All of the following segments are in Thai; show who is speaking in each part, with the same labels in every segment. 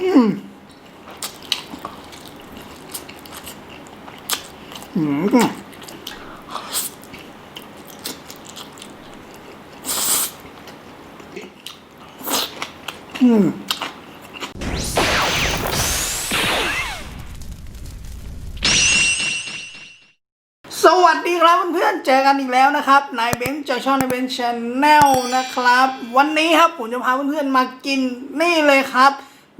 Speaker 1: อืมอืมอืมสวัสดีครับเพื่อนๆ เจอกันอีกแล้วนะครับนายเบนซ์จากช่องนายเบนซ์ชาแนลนะครับ วันนี้ครับผมจะพาเพื่อนๆมากินนี่เลยครับ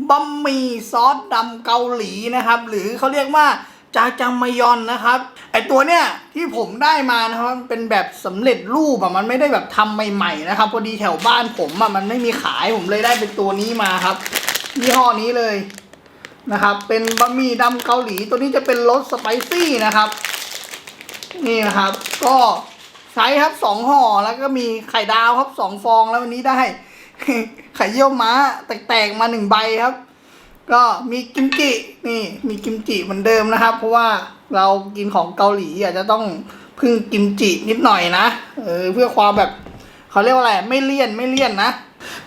Speaker 1: บะหมี่ซอสดำเกาหลีนะครับ หรือเขาเรียกว่าจาจังมยอนนะครับไอตัวเนี้ยที่ผมได้มานะครับมันเป็นแบบสำเร็จรูปอะมันไม่ได้แบบทำใหม่ๆนะครับพอดีแถวบ้านผมอะมันไม่มีขายผมเลยได้เป็นตัวนี้มาครับยี่ห้อนี้เลยนะครับ เป็นบะหมี่ดำเกาหลีตัวนี้จะเป็นรสสไปซี่นะครับ นี่นะครับ ก็ใช้ครับสองห่อแล้วก็มีไข่ดาวครับสองฟองแล้ววันนี้ได้ ไข่เยี่ยวม้าแตกๆมาหนึ่งใบครับ ก็มีกิมจินี่มีกิมจิเหมือนเดิมนะครับ เพราะว่าเรากินของเกาหลีอาจจะต้องพึ่งกิมจินิดหน่อยนะเออเพื่อความแบบเขาเรียกว่าอะไรไม่เลี่ยนไม่เลี่ยนนะ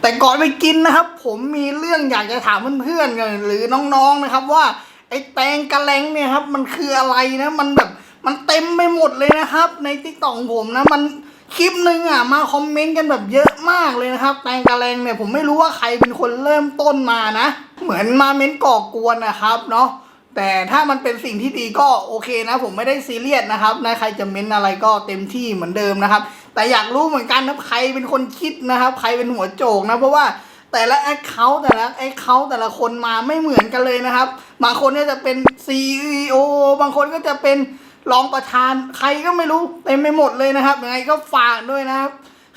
Speaker 1: แต่ก่อนไปกินนะครับ ผมมีเรื่องอยากจะถามเพื่อนๆกันหรือน้องๆนะครับว่าไอ้แตงกระแลงเนี่ยครับ มันคืออะไรนะ มันแบบมันเต็มไปหมดเลยนะครับ ในติ๊กต็อกผมนะมัน คลิปหนึ่งอะมาคอมเมนต์กันแบบเยอะมากเลยนะครับ แตงกะแลงเนี่ยผมไม่รู้ว่าใครเป็นคนเริ่มต้นมานะ เหมือนมาเม้นก่อกวนนะครับเนาะแต่ถ้ามันเป็นสิ่งที่ดีก็โอเคนะ ผมไม่ได้ซีเรียสนะครับนะใครจะเม้นอะไรก็เต็มที่เหมือนเดิมนะครับ แต่อยากรู้เหมือนกันนะใครเป็นคนคิดนะครับ ใครเป็นหัวโจกนะเพราะว่าแต่ละแอคเคาท์แต่ละแอคเคาท์แต่ละคนมาไม่เหมือนกันเลยนะครับ บางคนก็จะเป็น CEO บางคนก็จะเป็น รองประธานใครก็ไม่รู้เต็มไปหมดเลยนะครับยังไงก็ฝากด้วยนะครับ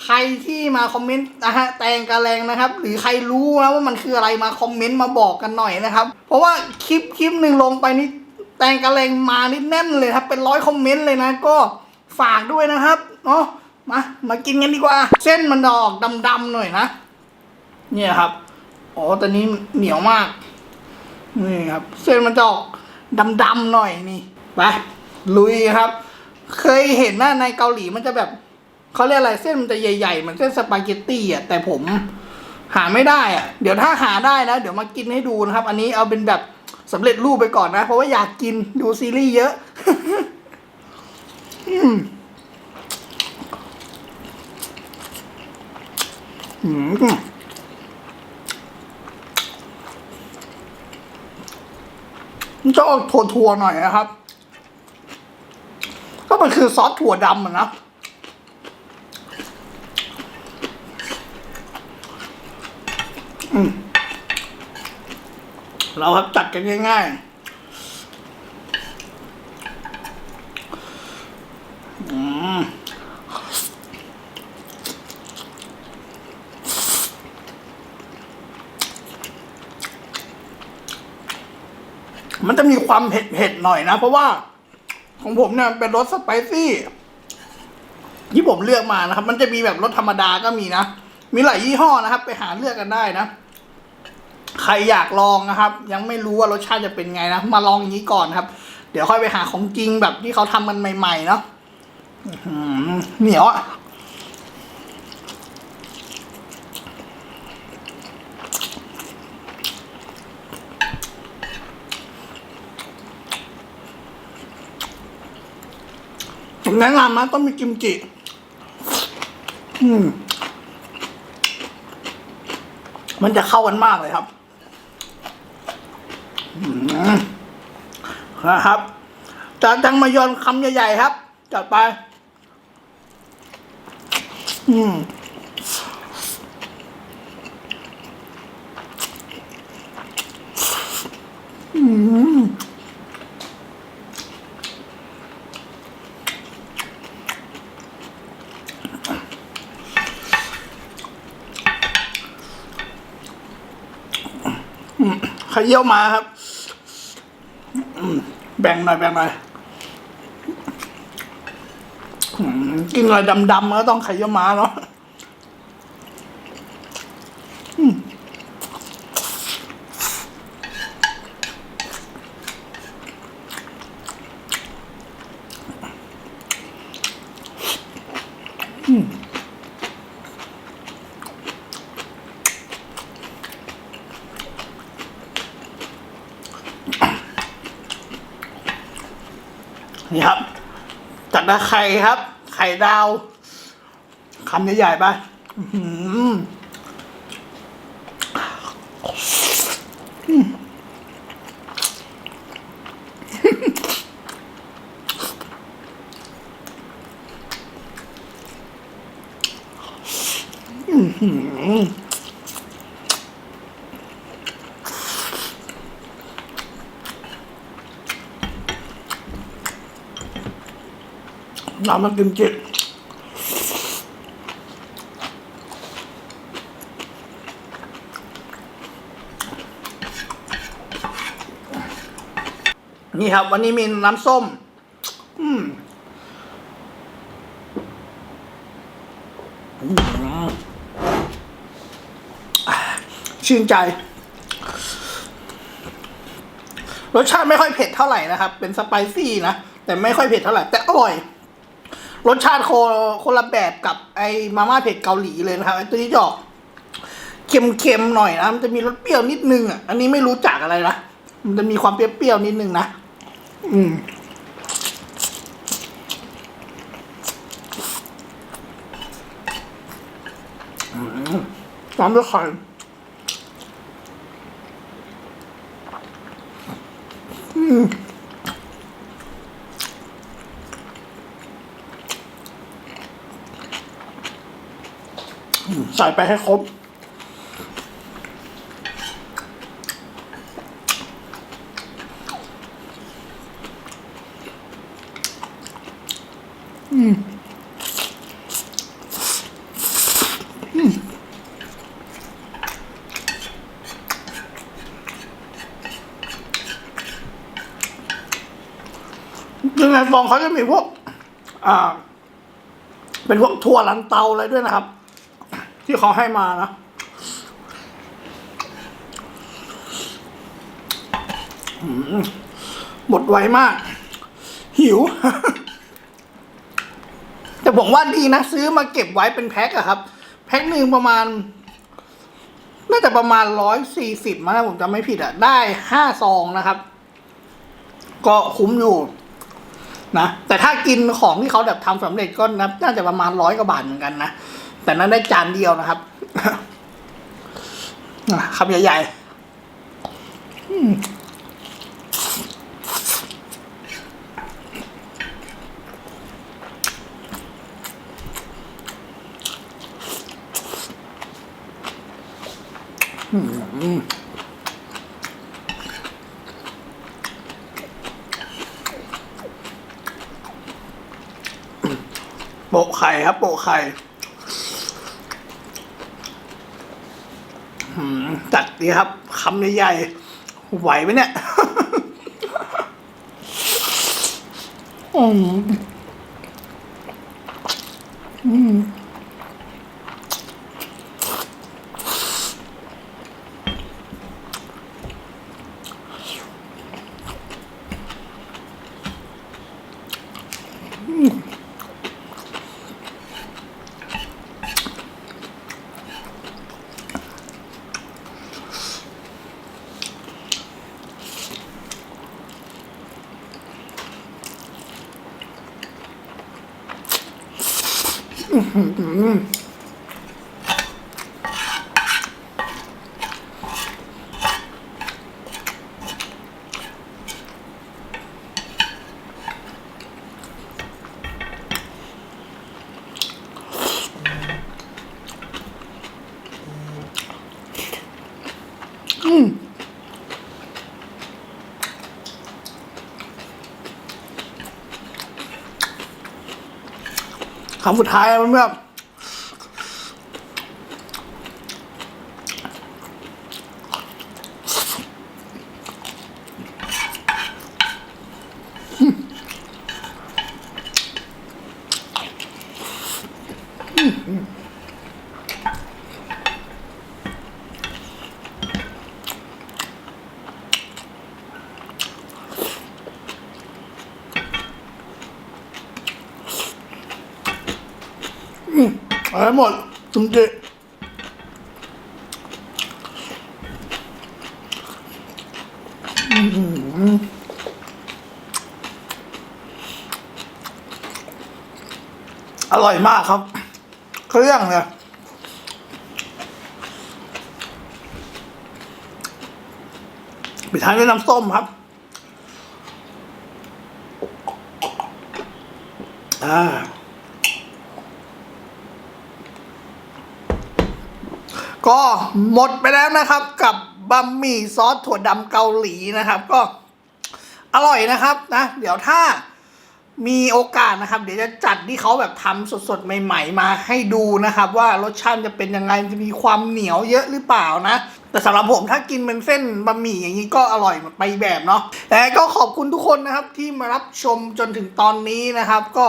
Speaker 1: ใครที่มาคอมเมนต์นะฮะแตงกระแรงนะครับ หรือใครรู้นะว่ามันคืออะไรมาคอมเมนต์มาบอกกันหน่อยนะครับ เพราะว่าคลิปคลิปหนึ่งลงไปนี่แตงกระแรงมานี่แน่นเลยครับ เป็นร้อยคอมเมนต์เลยนะก็ฝากด้วยนะครับเนาะมา มากินกันดีกว่า เส้นมันออกดำๆหน่อยนะ เนี่ยครับ อ๋อตอนนี้เหนียวมาก นี่ครับ เส้นมันจะออกดำๆหน่อยนี่ ไป ลุยครับ เคยเห็นหนะในเกาหลีมันจะแบบเขาเรียกอะไรเส้นมันจะใหญ่ๆเหมือนเส้นสปาเกตตี้อะแต่ผมหาไม่ได้อะ เดี๋ยวถ้าหาได้นะเดี๋ยวมากินให้ดูนะครับ อันนี้เอาเป็นแบบสำเร็จรูปไปก่อนนะ เพราะว่าอยากกินดูซีรีส์เยอะอืมอืมจะออกถั่วๆหน่อยนะครับ ก็มันคือซอสถั่วดำอะนะเราครับจัดกันง่ายๆ อืมมันจะมีความเผ็ดๆหน่อยนะ เพราะว่า ของผมเนี่ยเป็นรสสไปซี่ ที่ผมเลือกมานะครับ มันจะมีแบบรสธรรมดาก็มีนะ มีหลายยี่ห้อนะครับ ไปหาเลือกกันได้นะ ใครอยากลองนะครับ ยังไม่รู้ว่ารสชาติจะเป็นไงนะ มาลองอย่างนี้ก่อนครับ เดี๋ยวค่อยไปหาของจริงแบบที่เขาทำมันใหม่ๆเนาะเหนียวอะ ผมแนะนำนะต้องมีกิมจิ อืม มันจะเข้ากันมากเลยครับนะครับจานจังมายอนคำใหญ่ๆครับ จัดไป อืมอืม เยี่ยวมาครับ แบ่งหน่อยแบ่งหน่อยกินอะไรดำๆก็ต้องไข่เยี่ยวมาเนาะ นี่ครับ จัดนะไข่ครับ ไข่ดาวคำใหญ่ๆไปอื้อ หืออื้อหือน้ำมันกิมจินี่ครับ วันนี้มีน้ำส้ม อืมอืมอ่าชื่นใจ รสชาติไม่ค่อยเผ็ดเท่าไหร่นะครับ เป็นสไปซี่นะ แต่ไม่ค่อยเผ็ดเท่าไหร่ แต่อร่อย รสชาติโคคนละแบบกับไอ้มาม่าเผ็ดเกาหลีเลยนะครับไอ้ตัวนี้จะออกเค็มๆหน่อยนะมันจะมีรสเปรี้ยวนิดนึงอะอันนี้ไม่รู้จักอะไรนะมันจะมีความเปรี้ยวๆนิดนึงนะอืมอืมตามด้วยไข่ ใส่ไปให้ครบยังไงฟองเขาจะมีพวก อ่า เป็นพวกถั่วลันเตาอะไรด้วยนะครับ ที่เขาให้มานะ หมดไวมาก หิว แต่ผมว่าดีนะ ซื้อมาเก็บไว้เป็นแพ็คอะครับ แพ็คหนึ่งประมาณ น่าจะประมาณร้อยสี่สิบมั้งนะผมจำไม่ผิดอะได้ห้าซองนะครับ ก็คุ้มอยู่นะแต่ถ้ากินของที่เขาแบบทำสำเร็จก็นะน่าจะประมาณร้อยกว่าบาทเหมือนกันนะ แต่นั้นได้จานเดียวนะครับคำใหญ่ๆอืมอืมโปะไข่ครับโปะไข่อืม จัดดีครับคำใหญ่ๆไหวไหมเนี่ยอืมอืม 음. คำสุดท้ายมันแบบ嗯嗯。 หมดจุงจิอร่อยมากครับ เครื่องเลยปิดท้ายด้วยน้ำส้มครับ อ่า ก็หมดไปแล้วนะครับกับบะหมี่ซอสถั่วดำเกาหลีนะครับ ก็อร่อยนะครับนะ เดี๋ยวถ้ามีโอกาสนะครับ เดี๋ยวจะจัดที่เขาแบบทำสดๆ ใหม่ ๆ มาให้ดูนะครับ ว่ารสชาติจะเป็นยังไงจะมีความเหนียวเยอะหรือเปล่านะ แต่สำหรับผมถ้ากินเป็นเส้นบะหมี่อย่างนี้ก็อร่อยไปแบบเนาะแต่ก็ขอบคุณทุกคนนะครับที่มารับชมจนถึงตอนนี้นะครับ ก็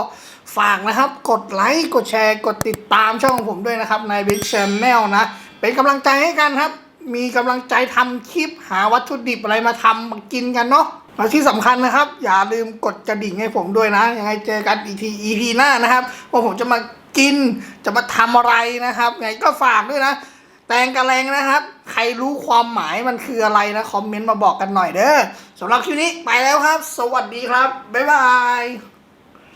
Speaker 1: ฝากนะครับ กดไลค์กดแชร์ กดติดตามช่องของผมด้วยนะครับในเบนชนแนลนะ เป็นกำลังใจให้กันครับ มีกำลังใจทำคลิปหาวัตถุดิบอะไรมาทำมากินกันเนาะและที่สำคัญนะครับ อย่าลืมกดกระดิ่งให้ผมด้วยนะยังไงเจอกันอีกที EP หน้านะครับว่าผมจะมากินจะมาทำอะไรนะครับไงก็ฝากด้วยนะแตงกระแลงนะครับ ใครรู้ความหมายมันคืออะไรนะ คอมเมนต์มาบอกกันหน่อยเด้อสำหรับคลิปนี้ไปแล้วครับ สวัสดีครับ บ๊ายบาย